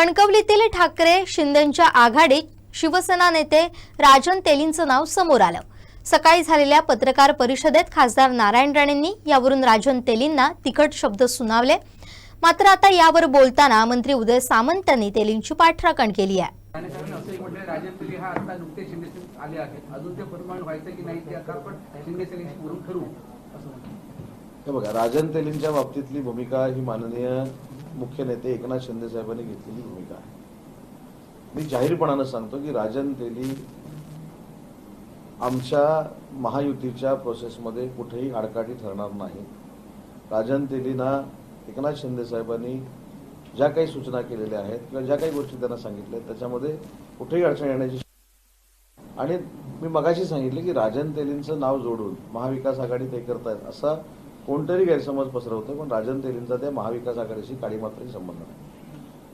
कणकवलीतील ठाकरे शिंदेच्या आघाडीत शिवसेना नेते राजन तेलींचं नाव समोर आलं. सकाळी झालेल्या पत्रकार परिषदेत खासदार नारायण राणेंनी यावरून राजन तेलींना तिखट शब्द सुनावले. मात्र आता यावर बोलताना मंत्री उदय सामंत यांनी तेलींची पाठराखण केली आहे. बघा राजन तेलींच्या बाबतीतली भूमिका ही माननीय मुख्य नेते एकनाथ शिंदे साहेबांनी घेतलेली भूमिका आहे. मी जाहीरपणानं सांगतो की राजन तेली आमच्या महायुतीच्या प्रोसेसमध्ये कुठेही आडकाठी ठरणार नाही. राजन तेलींना एकनाथ शिंदे साहेबांनी ज्या काही सूचना केलेल्या आहेत किंवा ज्या काही गोष्टी त्यांना सांगितल्या आहेत, त्याच्यामध्ये कुठेही अडचण येण्याची आणि मी मगाशी सांगितले की राजन तेलींचं नाव जोडून महाविकास आघाडी ते करतायत असा कोणतरी गैरसमज पसरवतो पण राजन तेलींचा त्या महाविकास आघाडीशी काळी संबंध नाही.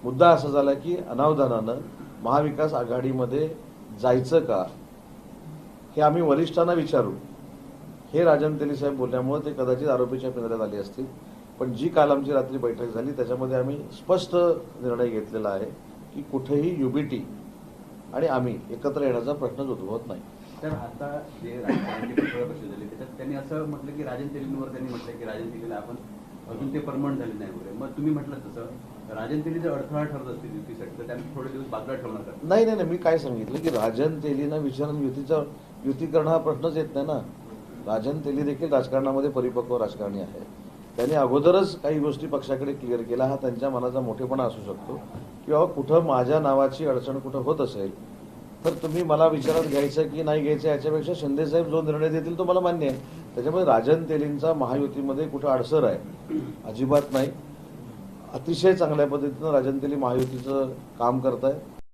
मुद्दा असा झाला की अनावधानानं महाविकास आघाडीमध्ये जायचं का हे आम्ही वरिष्ठांना विचारू. हे राजन तेली साहेब बोलल्यामुळे ते कदाचित आरोपीच्या पिंजऱ्यात आले असतील. पण जी काल आमची रात्री बैठक झाली त्याच्यामध्ये आम्ही स्पष्ट निर्णय घेतलेला आहे की कुठेही युबीटी आणि आम्ही एकत्र येण्याचा प्रश्नच उद्भवत नाही. त्यांनी असं म्हटलं की राजन तेलींवर त्यांनी म्हटलं की राजन तेलीला आपण अजून ते परमनंट झाले नाही वगैरे. मग तुम्ही म्हटलं तसं राजन तेली जर अडथळा ठरत असतील युतीसाठी तर त्यांनी थोडे दिवस बाजूला ठेवणार का? नाही नाही नाही मी काय सांगितलं की राजन तेलीनं विचारून युतीचा युतीकरण हा प्रश्नच येत नाही ना. राजन तेली देखील राजकारणामध्ये परिपक्व राजकारणी आहे. त्यांनी अगोदरच काही गोष्टी पक्षाकडे क्लिअर केला हा त्यांच्या मनाचा मोठेपणा असू शकतो. किंवा कुठं माझ्या नावाची अडचण कुठं होत असेल तर तुम्ही मला विचारात घ्यायचं की नाही घ्यायचं याच्यापेक्षा शिंदे साहेब जो निर्णय देतील तो मला मान्य आहे. त्याच्यामुळे राजन तेलींचा महायुतीमध्ये कुठं अडसर आहे अजिबात नाही. अतिशय चांगल्या पद्धतीनं राजन तेली महायुतीचं काम करत आहे